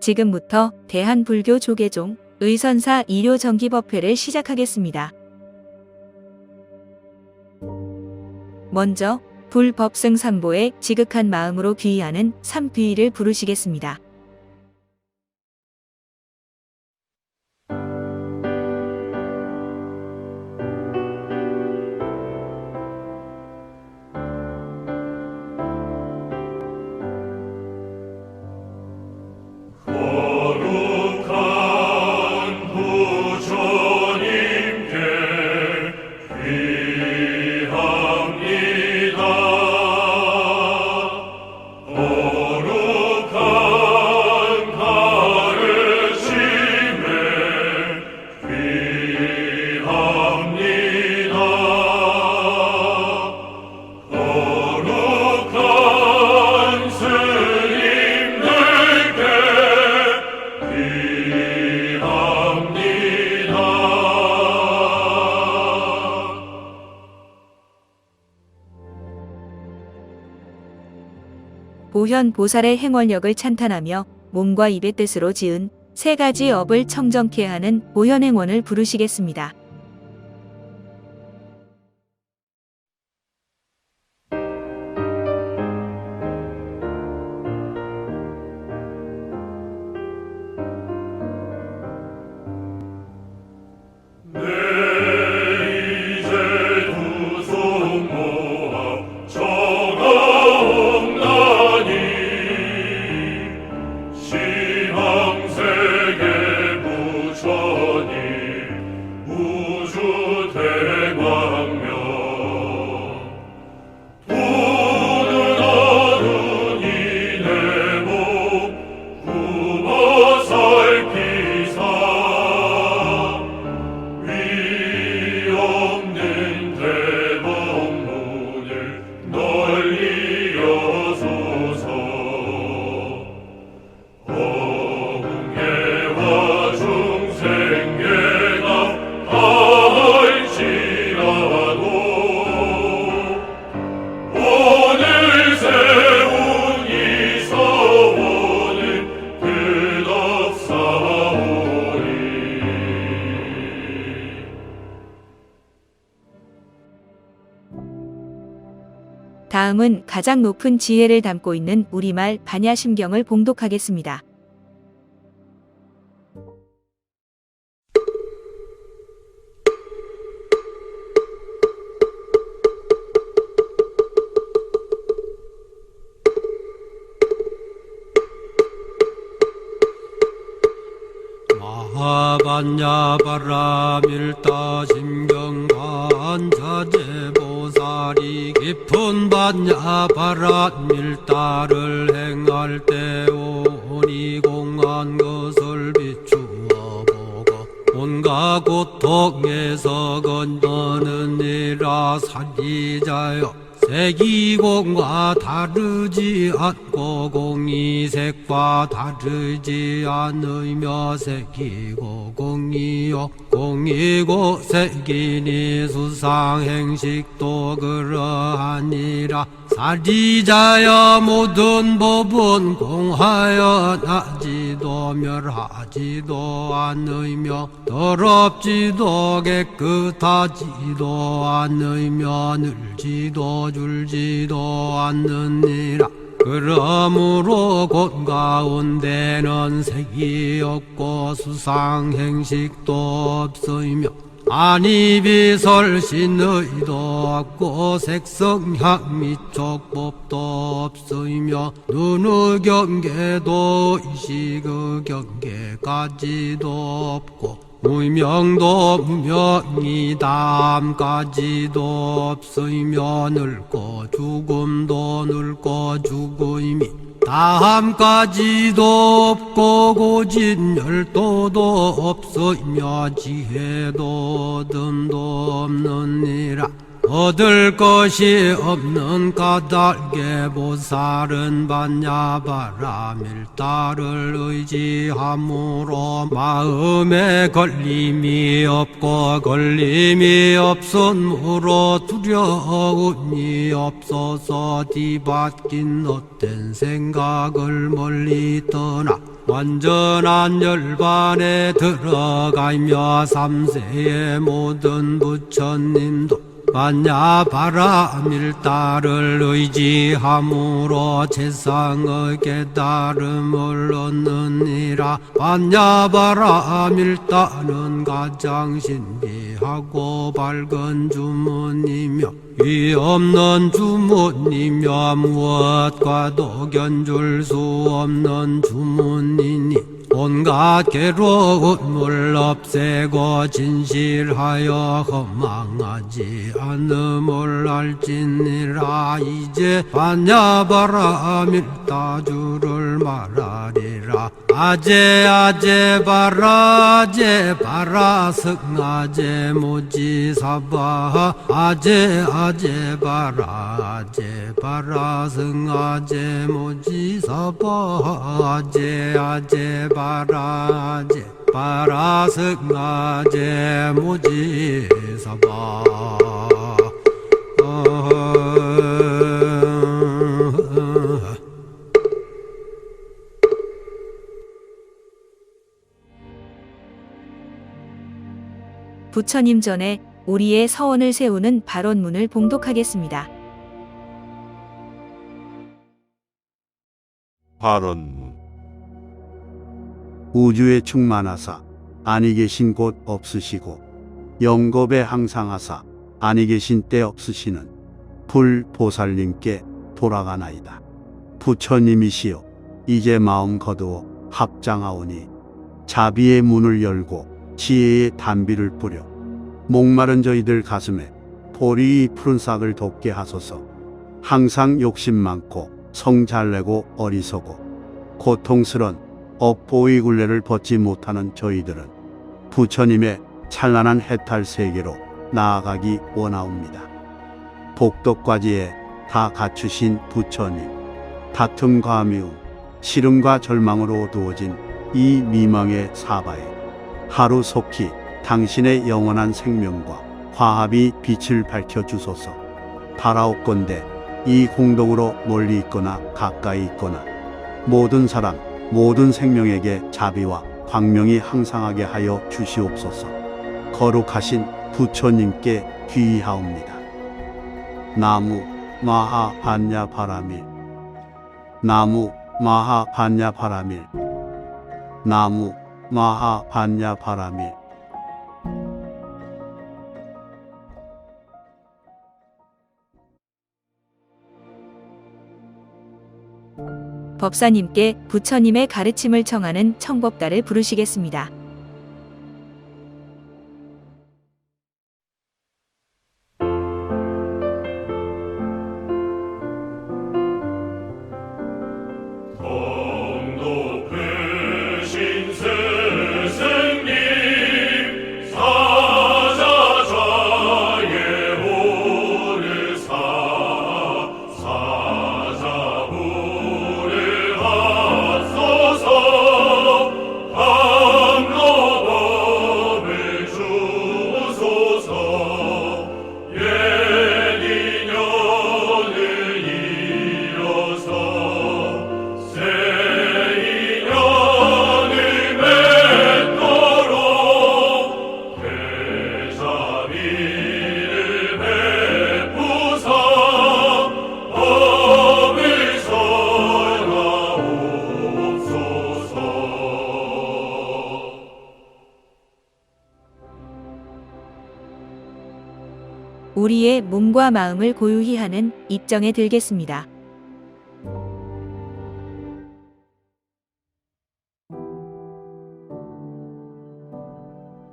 지금부터 대한불교 조계종 의선사 일요 정기법회를 시작하겠습니다. 먼저 불법승 삼보에 지극한 마음으로 귀의하는 삼귀의를 부르시겠습니다. 보현 보살의 행원력을 찬탄하며 몸과 입의 뜻으로 지은 세 가지 업을 청정케 하는 보현행원을 부르시겠습니다. 가장 높은 지혜를 담고 있는 우리말 반야심경을 봉독하겠습니다. 마하반야 바라밀다 심경 깊은 반야바라밀다를 행할 때 오니 공한 것을 비추어 보고 온갖 고통에서 건너느니라 살리자여 색이공과 다르지 않 고 공이 색과 다르지 않으며 색이고 공이요. 공이고 색이니 수상행식도 그러하니라. 살리자여 모든 법은 공하여 나지도 멸하지도 않으며 더럽지도 깨끗하지도 않으며 늘지도 줄지도 않느니라 그러므로 곳 가운데는 색이 없고 수상 행식도 없으며 아니 비설신의도 없고 색성향 미촉법도 없으며 눈의 경계도 이식의 경계까지도 없고 무명도 무명이 담까지도 없으며 늙고 죽음도 늙고 죽음이 다함까지도 없고 고진 열도도 없으며 지혜도 듬도 없느니라 얻을 것이 없는 까닭에 보살은 반야바라. 밀다를 의지함으로 마음에 걸림이 없고 걸림이 없으므로 두려움이 없어서 뒤바뀐 헛된 생각을 멀리 떠나 완전한 열반에 들어가며 삼세의 모든 부처님도 반야바라 밀다를 의지함으로 세상의 깨달음을 얻느니라. 반야바라 밀다는 가장 신비하고 밝은 주문이며 위 없는 주문이며 무엇과도 견줄 수 없는 주문이니 온갖 괴로움을 없애고 진실하여 허망하지 않음을 알지니라. 이제 반야바라 밀다주를 말하리 라. 아제 아제 바라 아제 바라 승아제 모지사바. 아제 아제 바라 아제 바라 승아제 모지사바. 아제 아제 바라 아제 바라 승아제 모지사바 부처님 전에 우리의 서원을 세우는 발언문을 봉독하겠습니다. 발언문 우주에 충만하사 아니 계신 곳 없으시고 영겁에 항상하사 아니 계신 때 없으시는 불보살님께 돌아가나이다. 부처님이시여 이제 마음 거두어 합장하오니 자비의 문을 열고 지혜의 단비를 뿌려 목마른 저희들 가슴에 보리 푸른 싹을 돋게 하소서 항상 욕심 많고 성 잘 내고 어리석고 고통스런 업보의 굴레를 벗지 못하는 저희들은 부처님의 찬란한 해탈 세계로 나아가기 원하옵니다. 복덕과지에 다 갖추신 부처님, 다툼과 미움, 시름과 절망으로 어두워진 이 미망의 사바에 하루 속히 당신의 영원한 생명과 화합이 빛을 밝혀 주소서. 바라옵건대 이 공덕으로 멀리 있거나 가까이 있거나 모든 사람 모든 생명에게 자비와 광명이 항상하게 하여 주시옵소서. 거룩하신 부처님께 귀의하옵니다. 나무 마하 반야 바라밀 나무 마하 반야 바라밀 나무 마하 반야 바라밀 법사님께 부처님의 가르침을 청하는 청법다를 부르시겠습니다. 몸과 마음을 고유히 하는 입정에 들겠습니다.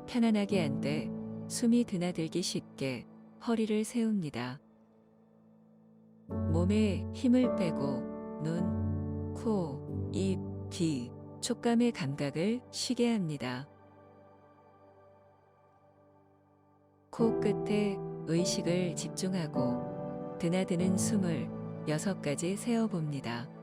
편안하게 앉되 숨이 드나들기 쉽게 허리를 세웁니다. 몸에 힘을 빼고 눈, 코, 입, 귀, 촉감의 감각을 쉬게 합니다. 코 끝에 의식을 집중하고 드나드는 숨을 여섯 가지 세어봅니다.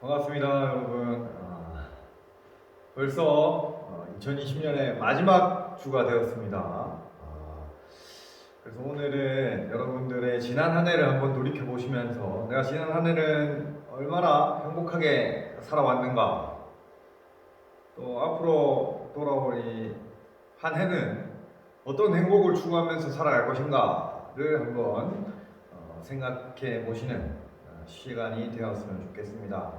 반갑습니다, 여러분. 아, 벌써 2020년의 마지막 주가 되었습니다. 아, 그래서 오늘은 여러분들의 지난 한 해를 한번 돌이켜 보시면서 내가 지난 한 해는 얼마나 행복하게 살아왔는가, 또 앞으로 돌아올 이 한 해는 어떤 행복을 추구하면서 살아갈 것인가를 한번 어, 생각해 보시는 어, 시간이 되었으면 좋겠습니다.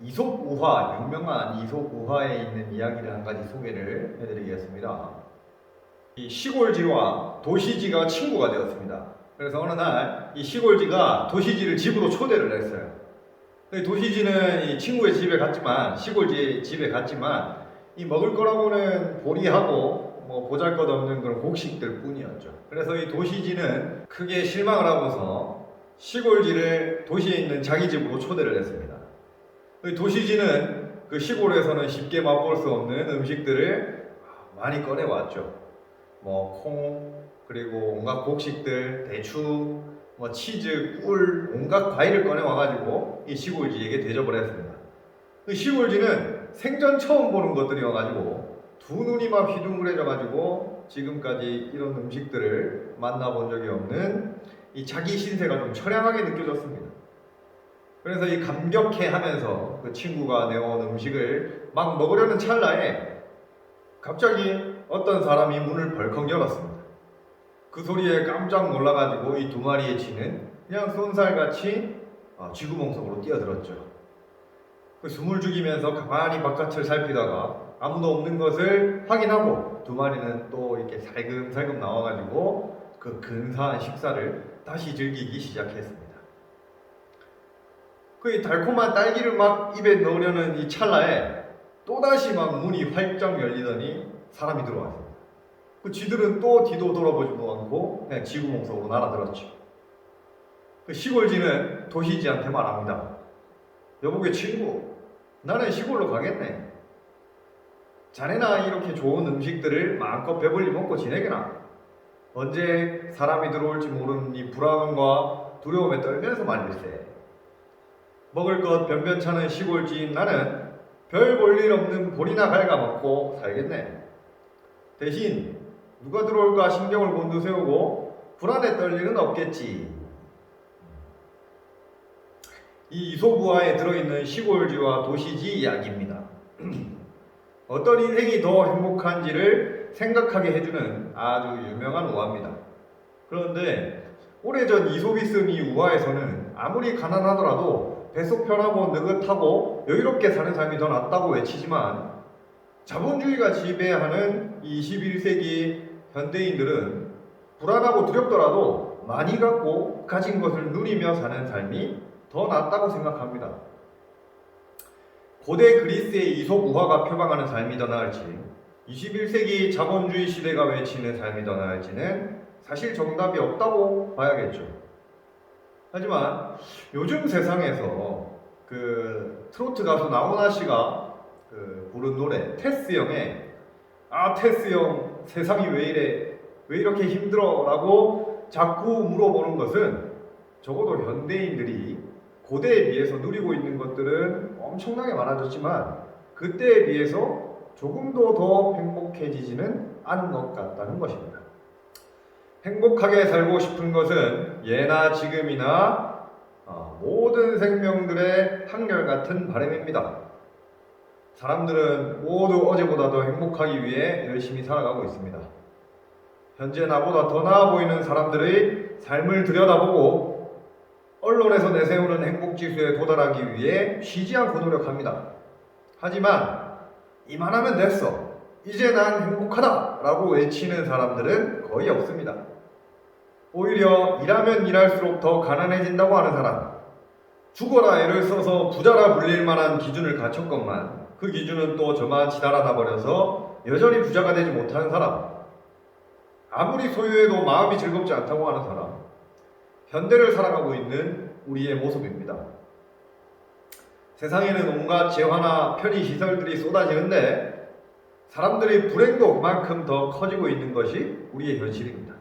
이솝 우화, 유명한 이솝 우화에 있는 이야기를 한 가지 소개를 해드리겠습니다. 이 시골지와 도시지가 친구가 되었습니다. 그래서 어느 날 이 시골지가 도시지를 집으로 초대를 했어요. 근데 도시지는 이 친구의 집에 갔지만 시골지 집에 갔지만 이 먹을 거라고는 보리하고 뭐 보잘것없는 그런 곡식들 뿐이었죠. 그래서 이 도시지는 크게 실망을 하고서 시골지를 도시에 있는 자기 집으로 초대를 했습니다. 그 도시지는 그 시골에서는 쉽게 맛볼 수 없는 음식들을 많이 꺼내왔죠. 뭐 콩, 그리고 온갖 곡식들, 대추, 뭐 치즈, 꿀, 온갖 과일을 꺼내 와가지고 이 시골지에게 대접을 했습니다. 그 시골지는 생전 처음 보는 것들이어가지고 두 눈이 막 휘둥그레져가지고 지금까지 이런 음식들을 만나본 적이 없는 이 자기 신세가 좀 처량하게 느껴졌습니다. 그래서 이 감격해 하면서 그 친구가 내온 음식을 막 먹으려는 찰나에 갑자기 어떤 사람이 문을 벌컥 열었습니다. 그 소리에 깜짝 놀라가지고 이 두 마리의 쥐는 그냥 쏜살같이 아, 쥐구멍 속으로 뛰어들었죠. 그 숨을 죽이면서 가만히 바깥을 살피다가 아무도 없는 것을 확인하고 두 마리는 또 이렇게 살금살금 나와가지고 그 근사한 식사를 다시 즐기기 시작했습니다. 그 달콤한 딸기를 막 입에 넣으려는 이 찰나에 또다시 막 문이 활짝 열리더니 사람이 들어왔습니다. 그 쥐들은 또 뒤도 돌아보지도 않고 그냥 지구멍 속으로 날아들었죠. 그 시골쥐는 도시쥐한테 말합니다. 여보게 친구, 나는 시골로 가겠네. 자네나 이렇게 좋은 음식들을 마음껏 배불리 먹고 지내게나. 언제 사람이 들어올지 모르는 이 불안과 두려움에 떨면서 말일세. 먹을 것 변변찮은 시골쥐인 나는 별 볼 일 없는 볼이나 갉아먹고 살겠네. 대신 누가 들어올까 신경을 곤두세우고 불안에 떨 일은 없겠지. 이 이소부화에 들어있는 시골쥐와 도시쥐 이야기입니다. 어떤 인생이 더 행복한지를 생각하게 해주는 아주 유명한 우화입니다. 그런데 오래전 이솝이 쓴이 우화에서는 아무리 가난하더라도 배속 편하고 느긋하고 여유롭게 사는 삶이 더 낫다고 외치지만 자본주의가 지배하는 21세기 현대인들은 불안하고 두렵더라도 많이 갖고 가진 것을 누리며 사는 삶이 더 낫다고 생각합니다. 고대 그리스의 이솝우화가 표방하는 삶이 더 나을지 21세기 자본주의 시대가 외치는 삶이 더 나을지는 사실 정답이 없다고 봐야겠죠. 하지만 요즘 세상에서 그 트로트 가수 나훈아 씨가 그 부른 노래 테스 형의 아 테스 형 세상이 왜 이래 왜 이렇게 힘들어 라고 자꾸 물어보는 것은 적어도 현대인들이 고대에 비해서 누리고 있는 것들은 엄청나게 많아졌지만 그때에 비해서 조금도 더 행복해지지는 않은 것 같다는 것입니다. 행복하게 살고 싶은 것은 예나 지금이나 어, 모든 생명들의 한결같은 바람입니다. 사람들은 모두 어제보다 더 행복하기 위해 열심히 살아가고 있습니다. 현재 나보다 더 나아 보이는 사람들의 삶을 들여다보고 언론에서 내세우는 행복 지수에 도달하기 위해 쉬지 않고 노력합니다. 하지만 이만하면 됐어. 이제 난 행복하다. 라고 외치는 사람들은 거의 없습니다. 오히려 일하면 일할수록 더 가난해진다고 하는 사람, 죽어라 애를 써서 부자라 불릴 만한 기준을 갖췄건만 그 기준은 또 저만치 달아나 버려서 여전히 부자가 되지 못하는 사람, 아무리 소유해도 마음이 즐겁지 않다고 하는 사람, 현대를 살아가고 있는 우리의 모습입니다. 세상에는 온갖 재화나 편의 시설들이 쏟아지는데 사람들의 불행도 그만큼 더 커지고 있는 것이 우리의 현실입니다.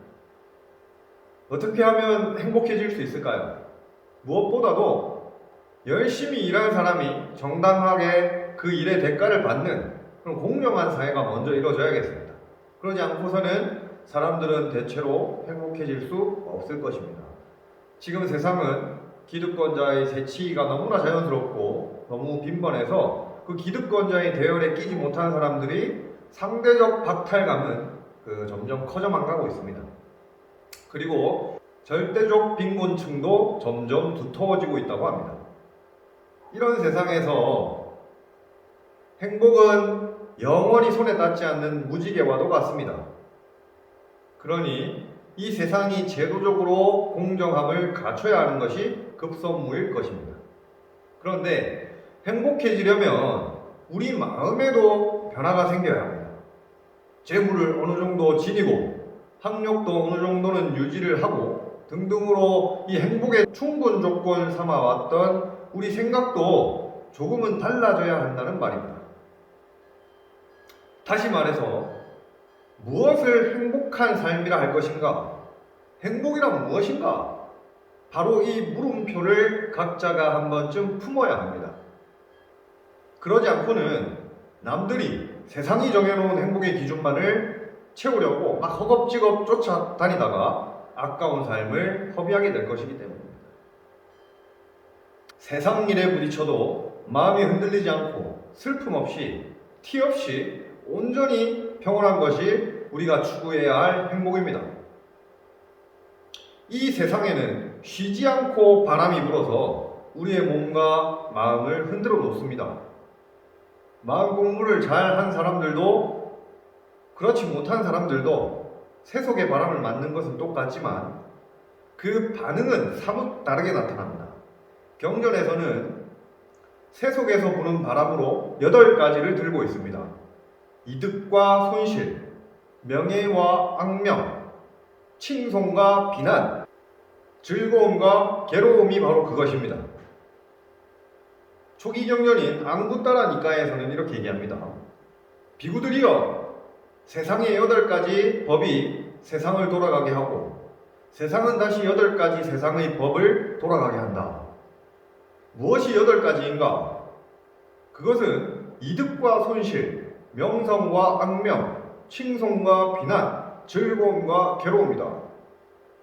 어떻게 하면 행복해질 수 있을까요? 무엇보다도 열심히 일하는 사람이 정당하게 그 일의 대가를 받는 그런 공정한 사회가 먼저 이루어져야겠습니다. 그러지 않고서는 사람들은 대체로 행복해질 수 없을 것입니다. 지금 세상은 기득권자의 세치가 너무나 자연스럽고 너무 빈번해서 그 기득권자의 대열에 끼지 못하는 사람들이 상대적 박탈감은 그 점점 커져만 가고 있습니다. 그리고 절대적 빈곤층도 점점 두터워지고 있다고 합니다. 이런 세상에서 행복은 영원히 손에 닿지 않는 무지개와도 같습니다. 그러니 이 세상이 제도적으로 공정함을 갖춰야 하는 것이 급선무일 것입니다. 그런데 행복해지려면 우리 마음에도 변화가 생겨야 합니다. 재물을 어느 정도 지니고 학력도 어느 정도는 유지를 하고 등등으로 이 행복의 충분 조건 삼아왔던 우리 생각도 조금은 달라져야 한다는 말입니다. 다시 말해서 무엇을 행복한 삶이라 할 것인가? 행복이란 무엇인가? 바로 이 물음표를 각자가 한 번쯤 품어야 합니다. 그러지 않고는 남들이 세상이 정해놓은 행복의 기준만을 채우려고 막 허겁지겁 쫓아다니다가 아까운 삶을 허비하게 될 것이기 때문입니다. 세상 일에 부딪혀도 마음이 흔들리지 않고 슬픔 없이 티 없이 온전히 평온한 것이 우리가 추구해야 할 행복입니다. 이 세상에는 쉬지 않고 바람이 불어서 우리의 몸과 마음을 흔들어 놓습니다. 마음 공부를 잘 한 사람들도 그렇지 못한 사람들도 세속의 바람을 맞는 것은 똑같지만 그 반응은 사뭇 다르게 나타납니다. 경전에서는 세속에서 부는 바람으로 여덟 가지를 들고 있습니다. 이득과 손실, 명예와 악명, 칭송과 비난, 즐거움과 괴로움이 바로 그것입니다. 초기 경전인 앙구따라 니까에서는 이렇게 얘기합니다. 비구들이여 세상의 여덟 가지 법이 세상을 돌아가게 하고 세상은 다시 여덟 가지 세상의 법을 돌아가게 한다. 무엇이 여덟 가지인가? 그것은 이득과 손실, 명성과 악명, 칭송과 비난, 즐거움과 괴로움이다.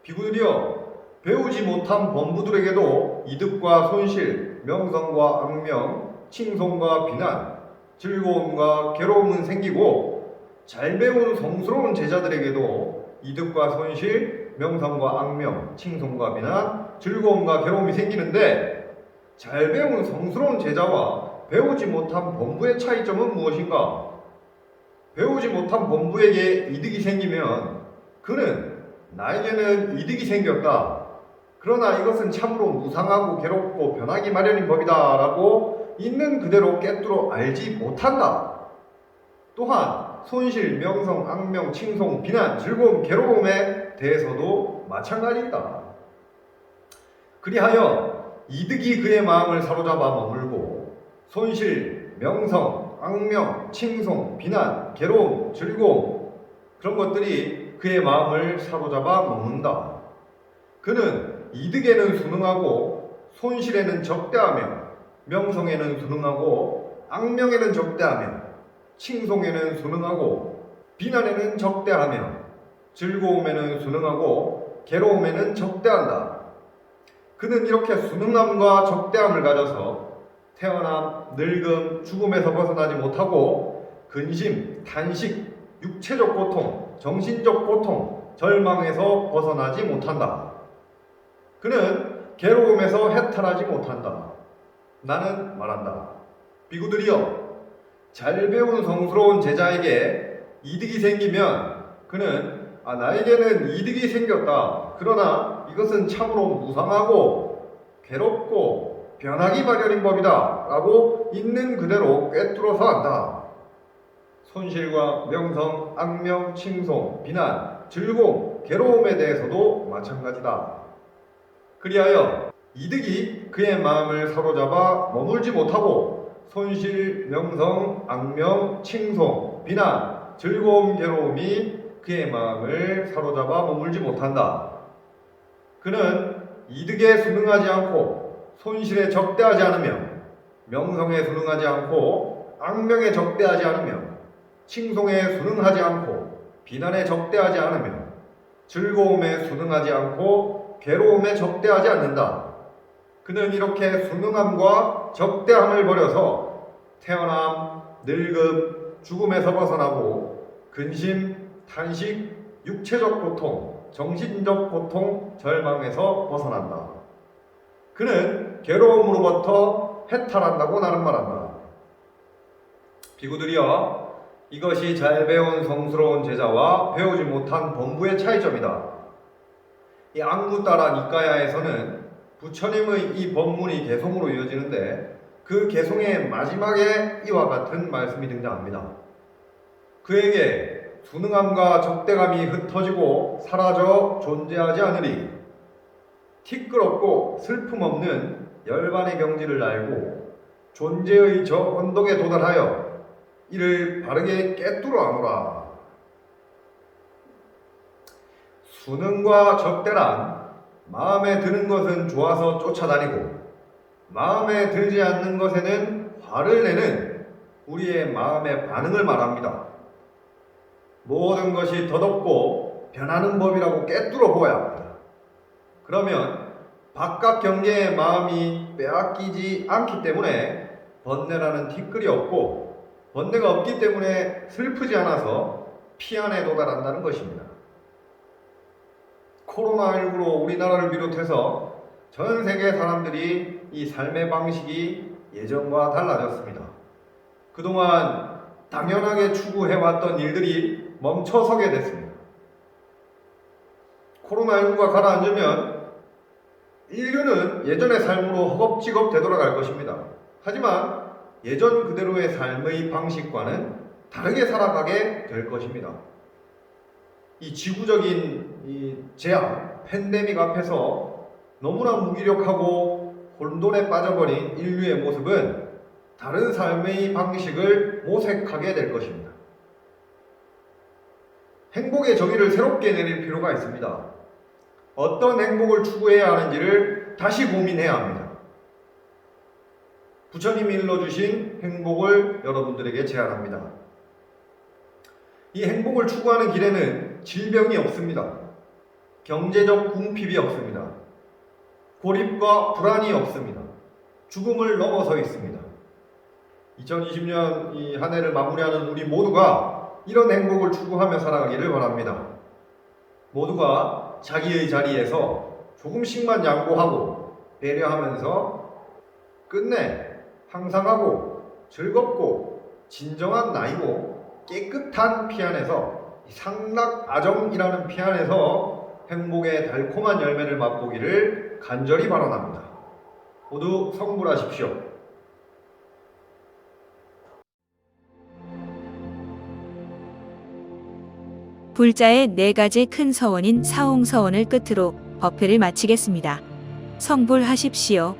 비구들이여 배우지 못한 범부들에게도 이득과 손실, 명성과 악명, 칭송과 비난, 즐거움과 괴로움은 생기고 잘 배운 성스러운 제자들에게도 이득과 손실, 명성과 악명, 칭송과 비난, 즐거움과 괴로움이 생기는데 잘 배운 성스러운 제자와 배우지 못한 범부의 차이점은 무엇인가? 배우지 못한 본부에게 이득이 생기면 그는 나에게는 이득이 생겼다. 그러나 이것은 참으로 무상하고 괴롭고 변하기 마련인 법이다 라고 있는 그대로 깨뚫어 알지 못한다. 또한 손실, 명성, 악명, 칭송, 비난, 즐거움, 괴로움에 대해서도 마찬가지이다. 그리하여 이득이 그의 마음을 사로잡아 머물고 손실, 명성, 악명, 칭송, 비난, 괴로움, 즐거움 그런 것들이 그의 마음을 사로잡아 머문다. 그는 이득에는 순응하고 손실에는 적대하며 명성에는 순응하고 악명에는 적대하며 칭송에는 순응하고 비난에는 적대하며 즐거움에는 순응하고 괴로움에는 적대한다. 그는 이렇게 순응함과 적대함을 가져서 태어남, 늙음, 죽음에서 벗어나지 못하고 근심, 탄식, 육체적 고통, 정신적 고통, 절망에서 벗어나지 못한다. 그는 괴로움에서 해탈하지 못한다. 나는 말한다. 비구들이여, 잘 배운 성스러운 제자에게 이득이 생기면 그는 아, 나에게는 이득이 생겼다. 그러나 이것은 참으로 무상하고 괴롭고 변하기 마련인 법이다. 라고 있는 그대로 꿰뚫어서 한다. 손실과 명성, 악명, 칭송, 비난, 즐거움, 괴로움에 대해서도 마찬가지다. 그리하여 이득이 그의 마음을 사로잡아 머물지 못하고 손실, 명성, 악명, 칭송, 비난, 즐거움, 괴로움이 그의 마음을 사로잡아 머물지 못한다. 그는 이득에 순응하지 않고 손실에 적대하지 않으며 명성에 순응하지 않고 악명에 적대하지 않으며 칭송에 순응하지 않고 비난에 적대하지 않으며 즐거움에 순응하지 않고 괴로움에 적대하지 않는다. 그는 이렇게 순응함과 적대함을 버려서 태어남, 늙음, 죽음에서 벗어나고 근심, 탄식, 육체적 고통, 정신적 고통, 절망에서 벗어난다. 그는 괴로움으로부터 해탈한다고 나는 말한다. 비구들이여, 이것이 잘 배운 성스러운 제자와 배우지 못한 본부의 차이점이다. 이 안구따라 니까야에서는 부처님의 이 법문이 개송으로 이어지는데 그 개송의 마지막에 이와 같은 말씀이 등장합니다. 그에게 순응함과 적대감이 흩어지고 사라져 존재하지 않으리. 티끌없고 슬픔 없는 열반의 경지를 알고 존재의 저 언덕에 도달하여 이를 바르게 깨뚫어 아노라. 순응과 적대란 마음에 드는 것은 좋아서 쫓아다니고 마음에 들지 않는 것에는 화를 내는 우리의 마음의 반응을 말합니다. 모든 것이 덧없고 변하는 법이라고 깨뚫어 보아야 합니다. 그러면 바깥 경계의 마음이 빼앗기지 않기 때문에 번뇌라는 티끌이 없고 번뇌가 없기 때문에 슬프지 않아서 피안에 도달한다는 것입니다. 코로나19로 우리나라를 비롯해서 전 세계 사람들이 이 삶의 방식이 예전과 달라졌습니다. 그동안 당연하게 추구해왔던 일들이 멈춰서게 됐습니다. 코로나19가 가라앉으면 인류는 예전의 삶으로 허겁지겁 되돌아갈 것입니다. 하지만 예전 그대로의 삶의 방식과는 다르게 살아가게 될 것입니다. 이 지구적인 이 재앙, 팬데믹 앞에서 너무나 무기력하고 혼돈에 빠져버린 인류의 모습은 다른 삶의 방식을 모색하게 될 것입니다. 행복의 정의를 새롭게 내릴 필요가 있습니다. 어떤 행복을 추구해야 하는지를 다시 고민해야 합니다. 부처님이 일러주신 행복을 여러분들에게 제안합니다. 이 행복을 추구하는 길에는 질병이 없습니다. 경제적 궁핍이 없습니다. 고립과 불안이 없습니다. 죽음을 넘어서 있습니다. 2020년 이 한 해를 마무리하는 우리 모두가 이런 행복을 추구하며 살아가기를 바랍니다. 모두가 자기의 자리에서 조금씩만 양보하고 배려하면서 끝내 항상하고 즐겁고 진정한 나이고 깨끗한 피안에서 이 상락아정이라는 피안에서 행복의 달콤한 열매를 맛보기를 간절히 바라납니다. 모두 성불하십시오. 불자의 네 가지 큰 서원인 사홍서원을 끝으로 법회를 마치겠습니다. 성불하십시오.